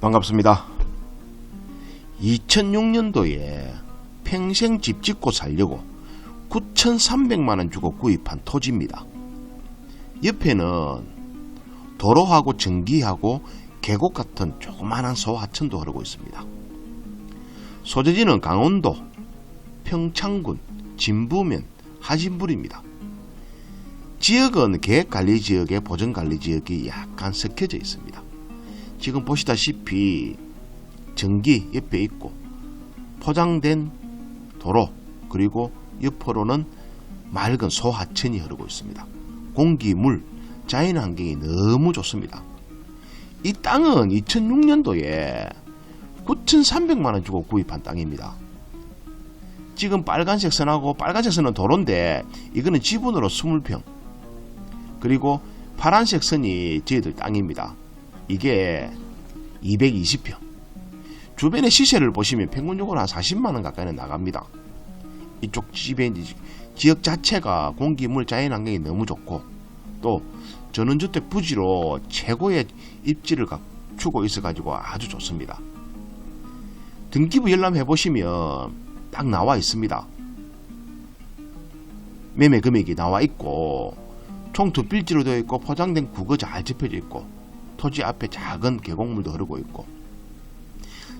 반갑습니다. 2006년도에 평생 집 짓고 살려고 9,300만원 주고 구입한 토지입니다. 옆에는 도로하고 전기하고 계곡 같은 조그마한 소하천도 흐르고 있습니다. 소재지는 강원도, 평창군, 진부면, 하진불입니다. 지역은 계획관리지역에 보전관리지역이 약간 섞여져 있습니다. 지금 보시다시피 전기 옆에 있고 포장된 도로 그리고 옆으로는 맑은 소하천이 흐르고 있습니다. 공기, 물, 자연 환경이 너무 좋습니다. 이 땅은 2006년도에 9,300만 원 주고 구입한 땅입니다. 지금 빨간색 선하고 빨간색 선은 도로인데 이거는 지분으로 20평 그리고 파란색 선이 저희들 땅입니다. 이게 220평. 주변의 시세를 보시면 평균적으로 한 40만 원 가까이는 나갑니다. 이쪽 집의 이제 지역 자체가 공기, 물, 자연 환경이 너무 좋고 또 전원주택 부지로 최고의 입지를 갖추고 있어가지고 아주 좋습니다. 등기부 열람 해보시면 딱 나와 있습니다. 매매 금액이 나와 있고 총 두 필지로 되어 있고 포장된 국어 잘 접혀져 있고 토지 앞에 작은 계곡물도 흐르고 있고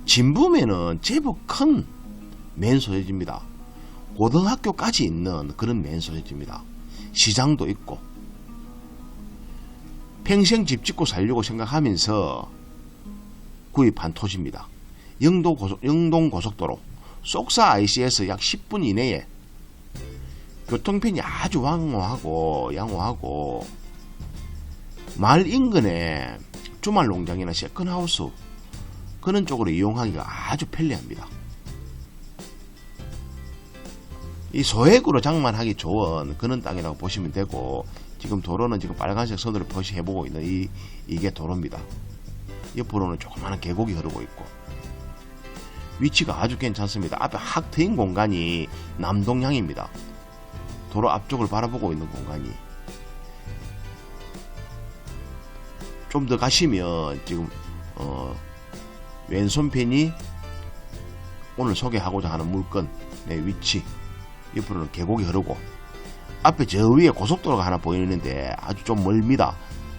진부면은 제법 큰 맨 소재지입니다. 고등학교까지 있는 그런 맨 소재지입니다. 시장도 있고 평생 집 짓고 살려고 생각하면서 구입한 토지입니다. 영도 고속, 영동 고속도로 쏙사 IC에서 약 10분 이내에 교통편이 아주 왕호하고 양호하고 마을 인근에 주말 농장이나 세컨하우스 그런 쪽으로 이용하기가 아주 편리합니다. 이 소액으로 장만하기 좋은 그런 땅이라고 보시면 되고 지금 도로는 지금 빨간색 선으로 표시해보고 있는 이, 이게 도로입니다. 옆으로는 조그마한 계곡이 흐르고 있고 위치가 아주 괜찮습니다. 앞에 확 트인 공간이 남동향입니다. 도로 앞쪽을 바라보고 있는 공간이 좀 더 가시면 지금 어, 왼손편이 오늘 소개하고자 하는 물건 내 위치 옆으로는 계곡이 흐르고 앞에 저 위에 고속도로가 하나 보이는데 아주 좀 멀습니다.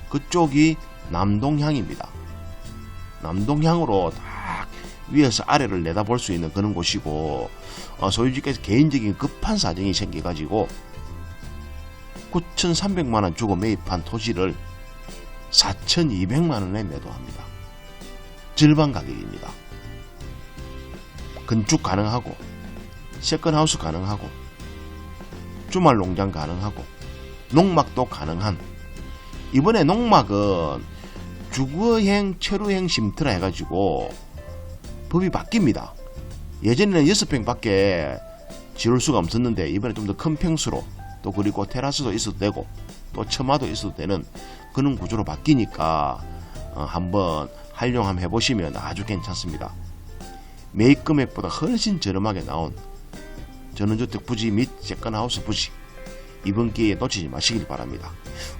그쪽이 남동향입니다. 남동향으로 딱 위에서 아래를 내다볼 수 있는 그런 곳이고 어, 소유주께서 개인적인 급한 사정이 생겨가지고 9,300만 원 주고 매입한 토지를 4,200만 원에 매도합니다. 절반 가격입니다. 건축 가능하고 세컨하우스 가능하고 주말 농장 가능하고 농막도 가능한 이번에 농막은 주거행 체류행 쉼터라 해가지고 법이 바뀝니다. 예전에는 6평 밖에 지을 수가 없었는데 이번에 좀 더 큰 평수로 또 그리고 테라스도 있어도 되고 또 처마도 있어도 되는 그런 구조로 바뀌니까 어, 한번 활용함 해보시면 아주 괜찮습니다. 매입 금액보다 훨씬 저렴하게 나온 전원주택 부지 및 세컨하우스 부지 이번 기회에 놓치지 마시길 바랍니다.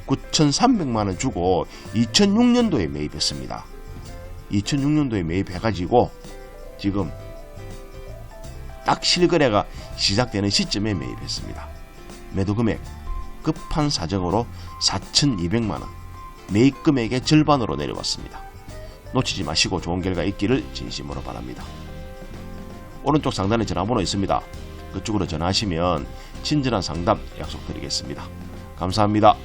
9,300만원 주고 2006년도에 매입했습니다. 2006년도에 매입해가지고 지금 딱 실거래가 시작되는 시점에 매입했습니다. 매도 금액 급한 사정으로 4,200만 원 매입 금액의 절반으로 내려왔습니다. 놓치지 마시고 좋은 결과 있기를 진심으로 바랍니다. 오른쪽 상단에 전화번호 있습니다. 그쪽으로 전화하시면 친절한 상담 약속드리겠습니다. 감사합니다.